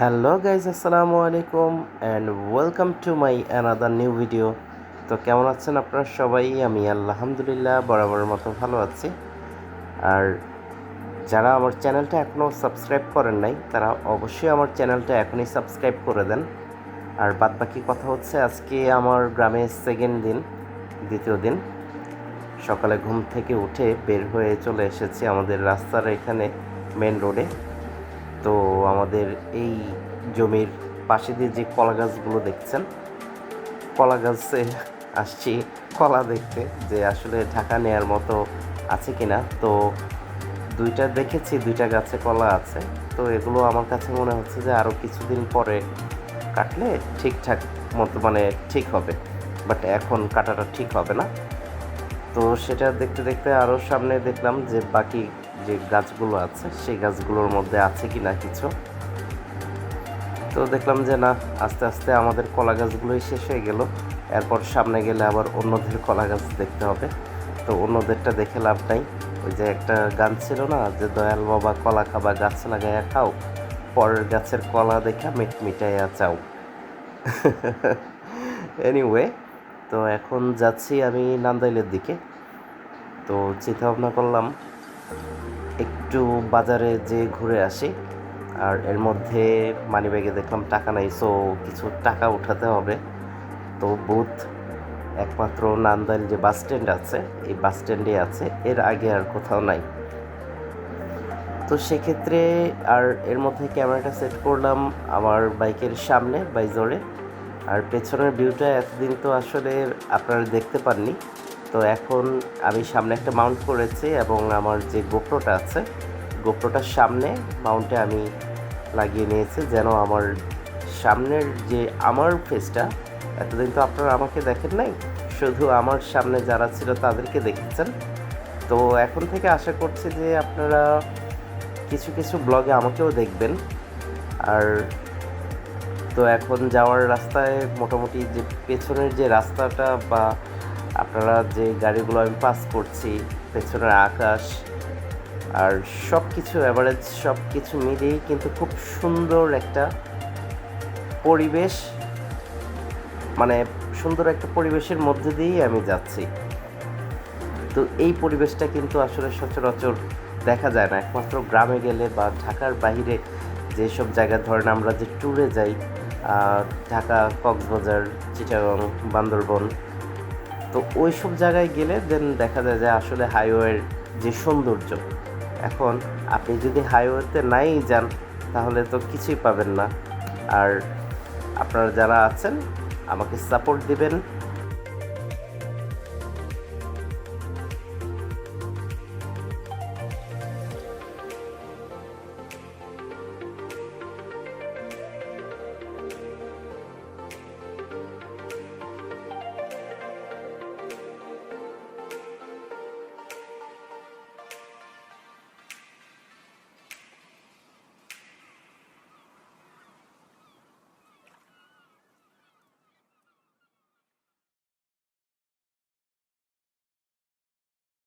Hello guys আসসালামু আলাইকুম and welcome to my another new video তো কেমন আছেন আপনারা সবাই? আমি আলহামদুলিল্লাহ বরাবর মতো ভালো আছি। আর যারা আমার চ্যানেলটা এখনও সাবস্ক্রাইব করেন নাই, তারা অবশ্যই আমার চ্যানেলটা এখনই সাবস্ক্রাইব করে দেন। আর বাদ বাকি কথা হচ্ছে, আজকে আমার গ্রামে সেকেন্ড দিন, দ্বিতীয় দিন। সকালে ঘুম থেকে উঠে বের হয়ে চলে এসেছি আমাদের রাস্তার এখানে মেন রোডে তো আমাদের এই জমির পাশে দিয়ে যে কলা গাছগুলো দেখছেন, কলা গাছে আসছি কলা দেখতে যে আসলে ঢাকা নেয়ার মতো আছে কিনা। তো দুইটা দেখেছি, দুইটা গাছে কলা আছে। তো এগুলো আমার কাছে মনে হচ্ছে যে আরও কিছুদিন পরে কাটলে ঠিকঠাক মতো মানে ঠিক হবে। বাট এখন কাটাটা ঠিক হবে না। তো সেটা দেখতে দেখতে আরও সামনে দেখলাম যে বাকি যে গাছগুলো আছে, সেই গাছগুলোর মধ্যে আছে কি না কিছু। তো দেখলাম যে না, আস্তে আস্তে আমাদের কলা গাছগুলোই শেষ হয়ে গেল। এরপর সামনে গেলে আবার অন্যদের কলা গাছ দেখতে হবে। তো অন্যদেরটা দেখে লাভ নাই। ওই যে একটা গান ছিল না, যে দয়াল বাবা কলা খাবা, গাছ লাগাইয়া খাও, পরের গাছের কলা দেখা মিট মিটাইয়া চাও। এনিওয়ে তো এখন যাচ্ছি আমি নান্দাইলের দিকে। তো চিন্তা ভাবনা করলাম একটু বাজারে যে ঘুরে আসি, আর এর মধ্যে মানিব্যাগে দেখলাম টাকা নাই সো কিছু টাকা উঠাতে হবে। তো বুথ একমাত্র নান্দাইল যে বাস স্ট্যান্ড আছে, এই বাস স্ট্যান্ডে আছে, এর আগে আর কোথাও নাই। তো সেক্ষেত্রে আর এর মধ্যে ক্যামেরাটা সেট করলাম আমার বাইকের সামনে, বাইজোরে। আর পেছনের ভিউটা এতদিন তো আসলে আপনারা দেখতে পাননি। তো এখন আমি সামনে একটা মাউন্ট করেছি এবং আমার যে গোপ্রোটা আছে, গোপ্রোটার সামনে মাউন্টে আমি লাগিয়ে নিয়েছি যেন আমার সামনের যে আমার ফেসটা এতদিন তো আপনারা আমাকে দেখেন নাই, শুধু আমার সামনে যারা ছিল তাদেরকে দেখেছেন। তো এখন থেকে আশা করছি যে আপনারা কিছু কিছু ব্লগে আমাকেও দেখবেন। আর তো এখন যাওয়ার রাস্তায় মোটামুটি যে পেছনের যে রাস্তাটা বা আপনারা যে গাড়িগুলো আমি পাস করছি, পেছনের আকাশ আর সব কিছু অ্যাভারেজ সব কিছু মিলিয়েই কিন্তু খুব সুন্দর একটা পরিবেশ মানে সুন্দর একটা পরিবেশের মধ্যে দিয়েই আমি যাচ্ছি। তো এই পরিবেশটা কিন্তু আসলে সচরাচর দেখা যায় না। একমাত্র গ্রামে গেলে বা ঢাকার বাইরে যেসব জায়গা ধরেন আমরা যে ট্যুরে যাই ঢাকা, কক্সবাজার, চিটাগং, বান্দরবন তো ওই সব জায়গায় গেলে দেন দেখা যায় যে আসলে হাইওয়ের যে সৌন্দর্য, এখন আপনি যদি হাইওয়েতে নাই যান, তাহলে তো কিছুই পাবেন না। আর আপনারা যারা আছেন, আমাকে সাপোর্ট দিবেন।